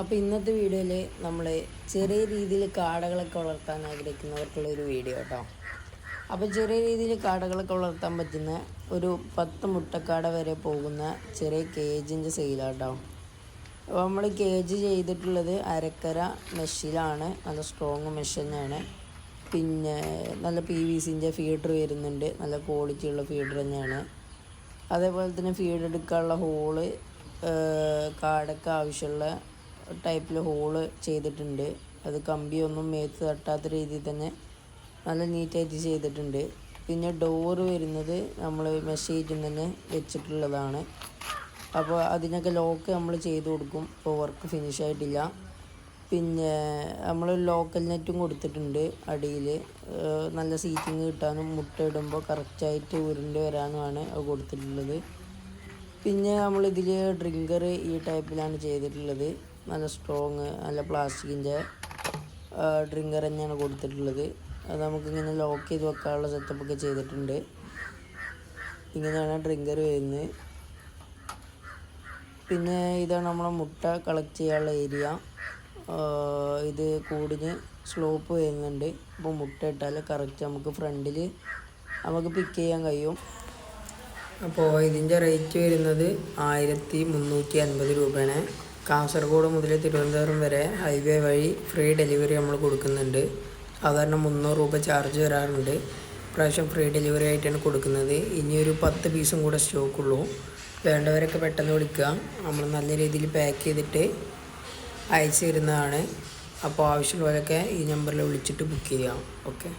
അപ്പോൾ ഇന്നത്തെ വീഡിയോയിൽ നമ്മൾ ചെറിയ രീതിയിൽ കാടകളൊക്കെ വളർത്താൻ ആഗ്രഹിക്കുന്നവർക്കുള്ള ഒരു വീഡിയോ കേട്ടോ. അപ്പോൾ ചെറിയ രീതിയിൽ കാടകളൊക്കെ വളർത്താൻ പറ്റുന്ന ഒരു പത്ത് മുട്ടക്കാട വരെ പോകുന്ന ചെറിയ കേജിന്റെ സെയിലാട്ടോ അപ്പോൾ നമ്മൾ കേജ് ചെയ്തിട്ടുള്ളത് അരക്കര മെഷീലാണ്. നല്ല സ്ട്രോങ് മെഷീനാണ് പിന്നെ നല്ല പി വി സിന്റെ ഫീഡർ വരുന്നുണ്ട്. നല്ല ക്വാളിറ്റി ഉള്ള ഫീഡർ തന്നെയാണ്. അതേപോലെ തന്നെ ഫീഡ് എടുക്കാനുള്ള ഹോൾ കാടൊക്കെ ആവശ്യമുള്ള ടൈപ്പിൽ ഹോൾ ചെയ്തിട്ടുണ്ട്. അത് കമ്പിയൊന്നും മേത്ത് തട്ടാത്ത രീതിയിൽ തന്നെ നല്ല നീറ്റായിട്ട് ചെയ്തിട്ടുണ്ട്. പിന്നെ ഡോറ് വരുന്നത് നമ്മൾ മെസ്സേജും തന്നെ വെച്ചിട്ടുള്ളതാണ്. അപ്പോൾ അതിനൊക്കെ ലോക്ക് നമ്മൾ ചെയ്ത് കൊടുക്കും. ഇപ്പോൾ വർക്ക് ഫിനിഷ് ആയിട്ടില്ല. പിന്നെ നമ്മൾ ലോക്കൽ നെറ്റും കൊടുത്തിട്ടുണ്ട് അടിയിൽ നല്ല സീറ്റിങ് കിട്ടാനും മുട്ട ഇടുമ്പോൾ കറക്റ്റായിട്ട് ഉരുണ്ട് വരാനുമാണ് അത് കൊടുത്തിട്ടുള്ളത്. പിന്നെ നമ്മളിതിൽ ഡ്രിങ്കർ ഈ ടൈപ്പിലാണ് ചെയ്തിട്ടുള്ളത്. നല്ല സ്ട്രോങ് നല്ല പ്ലാസ്റ്റിക്കിന്റെ ഡ്രിങ്കർ തന്നെയാണ് കൊടുത്തിട്ടുള്ളത്. അത് നമുക്കിങ്ങനെ ലോക്ക് ചെയ്ത് വെക്കാനുള്ള സെറ്റപ്പൊക്കെ ചെയ്തിട്ടുണ്ട്. ഇങ്ങനെയാണ് ഡ്രിങ്കർ വരുന്നത്. പിന്നെ ഇതാണ് നമ്മളെ മുട്ട കളക്ട് ചെയ്യാനുള്ള ഏരിയ ഇത് കൂടിന് സ്ലോപ്പ് വരുന്നുണ്ട്. അപ്പോൾ മുട്ട ഇട്ടാൽ കറക്റ്റ് നമുക്ക് ഫ്രണ്ടിൽ നമുക്ക് പിക്ക് ചെയ്യാൻ കഴിയും. അപ്പോൾ ഇതിന്റെ റേറ്റ് വരുന്നത് ആയിരത്തി മുന്നൂറ്റി അൻപത് രൂപയാണ്. കാസർഗോഡ് മുതൽ തിരുവനന്തപുരം വരെ ഹൈവേ വഴി ഫ്രീ ഡെലിവറി നമ്മൾ കൊടുക്കുന്നുണ്ട്. സാധാരണ മുന്നൂറ് രൂപ ചാർജ് വരാറുണ്ട്. പ്രാവശ്യം ഫ്രീ ഡെലിവറി ആയിട്ടാണ് കൊടുക്കുന്നത്. ഇനിയൊരു പത്ത് പീസും കൂടെ സ്റ്റോക്കുള്ളൂ വേണ്ടവരൊക്കെ പെട്ടെന്ന് വിളിക്കുക. നമ്മൾ നല്ല രീതിയിൽ പാക്ക് ചെയ്തിട്ട് അയച്ചു തരുന്നതാണ്. അപ്പോൾ ആവശ്യമുള്ളവരൊക്കെ ഈ നമ്പറിൽ വിളിച്ചിട്ട് ബുക്ക് ചെയ്യാം. ഓക്കെ